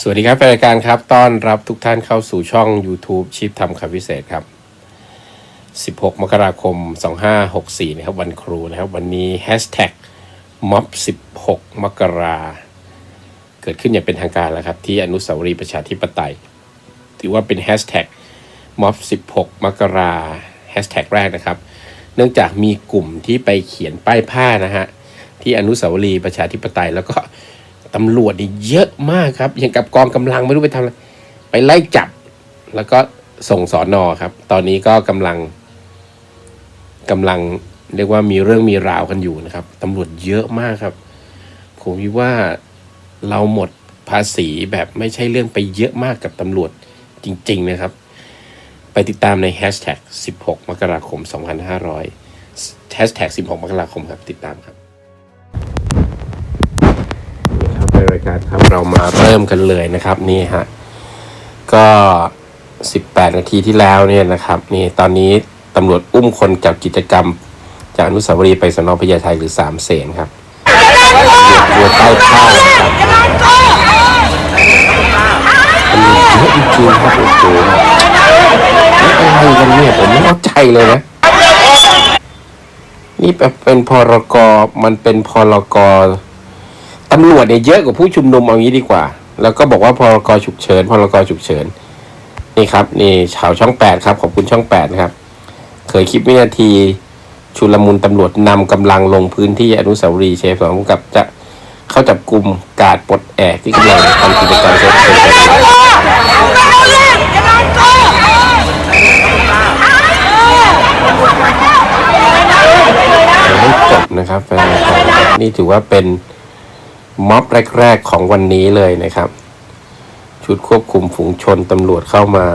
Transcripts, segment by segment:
สวัสดีครับแฟนรายการครับ ต้อนรับทุกท่านเข้าสู่ช่อง YouTube ชีพทำคำพิเศษครับ 16 มกราคม 2564 นะครับ วันครูนะครับ วันนี้แฮชแท็กม็อบ16 มกราเกิดขึ้นอย่างเป็นทางการแล้วครับ ที่อนุสาวรีย์ประชาธิปไตย ถือว่าเป็นแฮชแท็กม็อบ16 มกราแฮชแท็กแรกนะครับ เนื่องจากมีกลุ่มที่ไปเขียนป้ายผ้านะฮะ ที่อนุสาวรีย์ประชาธิปไตยแล้วก็ ตำรวจนี่เยอะมากครับ อย่างกับกองกำลังไม่รู้ไปทำอะไรไปไล่จับ แล้วก็ส่งสอนอครับ ตอนนี้ก็กำลังกำลังเรียกว่ามีเรื่องมีราวกันอยู่นะครับตำรวจเยอะมากครับ ผมคิดว่าเราหมดภาษีแบบไม่ใช่เรื่องไปเยอะมากกับตำรวจจริง ๆ นะครับ ไปติดตามในแฮชแท็ก16 มกราคม 2500แฮชแท็ก16 มกราคมครับ ติดตามครับ นรายการครับ เรามาเริ่มกันเลยนะครับนี่ฮะก็ 18 นาทีที่แล้วเนี่ยนะครับนี่ตอนนี้ตำรวจอุ้มคนจากกิจกรรม จากอนุสาวรีย์ไปสนพญาไทหรือสามเสนครับเหยียบเรือใต้ผ้านะครับมันเยอะจริงครับโอ้โหอะไรกันเนี่ยผมไม่เข้าใจเลยนะนี่แบบเป็นพรกมันเป็นพรก ตำรวจเนี่ยเยอะกว่าผู้ชุมนุมเอางี้ดีกว่า แล้วก็บอกว่าพรกฉุกเฉินพรกฉุกเฉินนี่ครับนี่ชาวช่องแปดครับขอบคุณช่องแปดนะครับเคยคลิปวินาทีชุลมุนตำรวจนำกำลังลงพื้นที่อนุสาวรีย์เชฟสองกับจะเข้าจับกลุ่มกาดปลดแอกที่กำลังทำกิจกรรมเชิญชวนกันยังไม่จบนะครับแฟนนี่ถือว่าเป็น ม็อบแรก ๆ ของวันนี้เลยนะครับ ชุดควบคุมฝูงชนตำรวจเข้ามา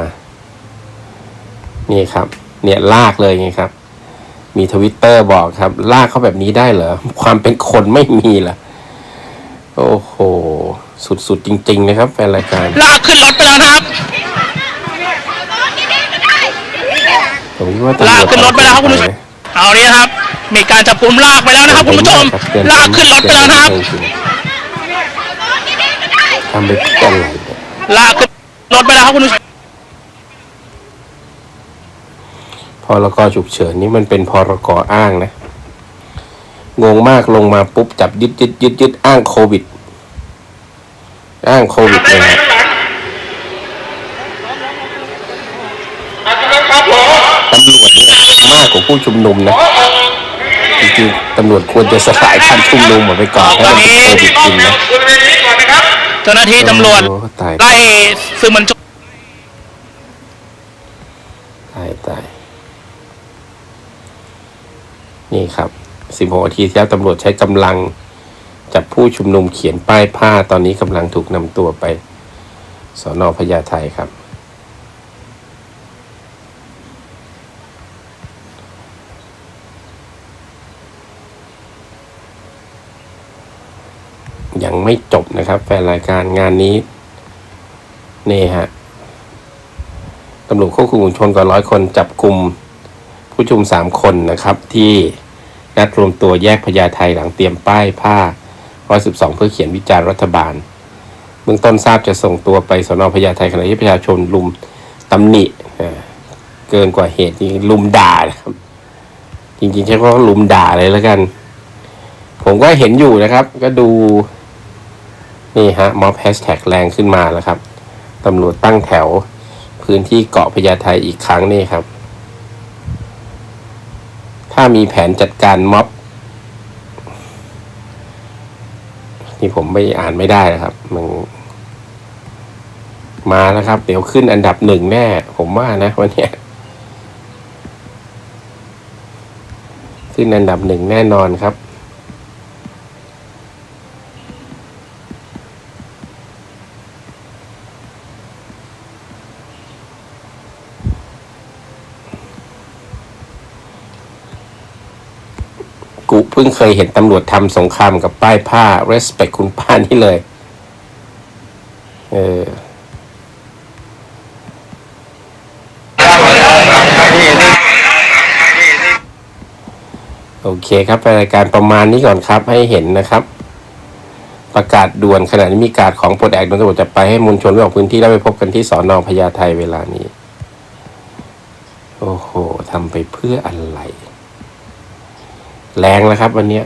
นี่ครับ เนี่ยลากเลยไงครับ มีทวิตเตอร์บอกครับ ลากเขาแบบนี้ได้เหรอ ความเป็นคนไม่มีเหรอโอ้โห สุด ๆ จริง ๆ นะครับแฟนรายการ ลากขึ้นรถไปแล้วนะครับผมคิดว่าตำรวจลากขึ้นรถไปแล้วครับคุณผู้ชมเอาเนี่ยครับ มีการจับกุมลากไปแล้วนะครับคุณผู้ชม ลากขึ้นรถไปแล้วนะครับ ทำไปอะไรเนี่ยลากขึ้นรถไปแล้วครับคุณผู้ชมพรกฉุกเฉินนี่มันเป็นพรกอ้างนะ งงมากลงมาปุ๊บจับยึดยึดยึดยึดอ้างโควิด อ้างโควิดเลยฮะตำรวจเนี่ยมากกว่าผู้ชุมนุมนะจริงๆตำรวจควรจะสลายการชุมนุมออกไปก่อนให้มันเป็นโควิด เจ้าหน้าที่ตำรวจโอ้ตายไล่สื่อมวลชนตายตายนี่ครับสิบหกนาทีที่แล้วตำรวจใช้กำลังจับผู้ชุมนุมเขียนป้ายผ้าตอนนี้กำลังถูกนำตัวไปสอนอพญาไทครับ ยังไม่จบนะครับ แฟนรายการงานนี้ นี่ฮะตำรวจควบคุมฝูงชนกว่าร้อยคนจับกลุ่มผู้ชุมสามคนนะครับ ที่นัดรวมตัวแยกพญาไทหลังเตรียมป้ายผ้า112เพื่อเขียนวิจารณ์รัฐบาล เบื้องต้นทราบจะส่งตัวไปสนพญาไทขณะที่ประชาชนลุมตำหนิเอ่อเกินกว่าเหตุจริงลุมด่านะครับ จริงๆใช้คำว่าลุมด่าเลยแล้วกัน ผมก็เห็นอยู่นะครับ ก็ดู นี่ฮะม็อบแฮชแท็กแรงขึ้นมาแล้วครับตำรวจตั้งแถว พื้นที่เกาะพญาไทอีกครั้งนี่ครับ ถ้ามีแผนจัดการม็อบนี่ผมไม่อ่านไม่ได้นะครับ มัน มาแล้วครับ เดี๋ยวขึ้นอันดับหนึ่งแน่ ผมว่านะวันนี้ขึ้นอันดับหนึ่งแน่นอนครับ กูเพิ่งเคยเห็นตำรวจทำสงครามกับป้ายผ้า respect คุณป้านี่เลย เออโอเคครับรายการประมาณนี้ก่อนครับให้เห็นนะครับ ประกาศด่วนขณะนี้มีการของปลดแอกโดนตำรวจจับไปให้มวลชนไม่ออกพื้นที่แล้วไปพบกันที่สอนอพญาไทเวลานี้ โอ้โหทำไปเพื่ออะไร แรงแล้วครับวันนี้ย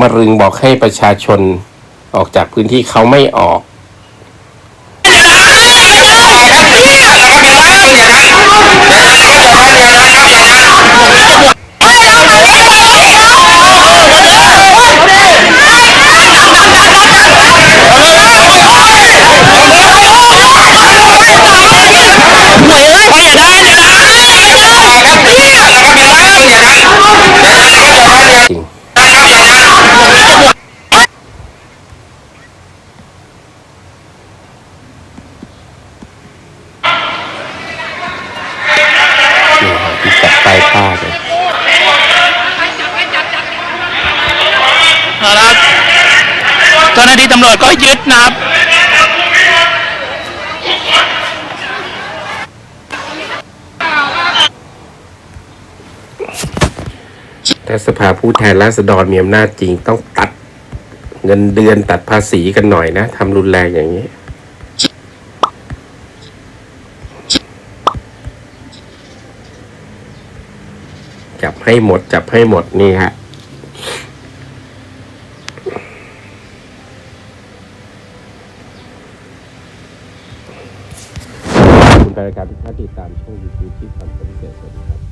มรึงบอกให้ประชาชนออกจากพื้นที่เขาไม่ออก หวยเลยพ่ออย่าได้อย่าได้ จริง นี่ฮะที่ จับปลายผ้าเลยเอาละครับเจ้าหน้าที่ตำรวจก็ยึดนะครับถ้าสภาผู้แทนราษฎรมีอำนาจจริงต้องตัดเงินเดือนตัดภาษีกันหน่อยนะทำรุนแรงอย่างนี้ ให้หมด จับให้หมดนี่ฮะคุณรายการที่ติดตามช่องยูทูบที่ทำเป็นพิเศษสวัสดีครับ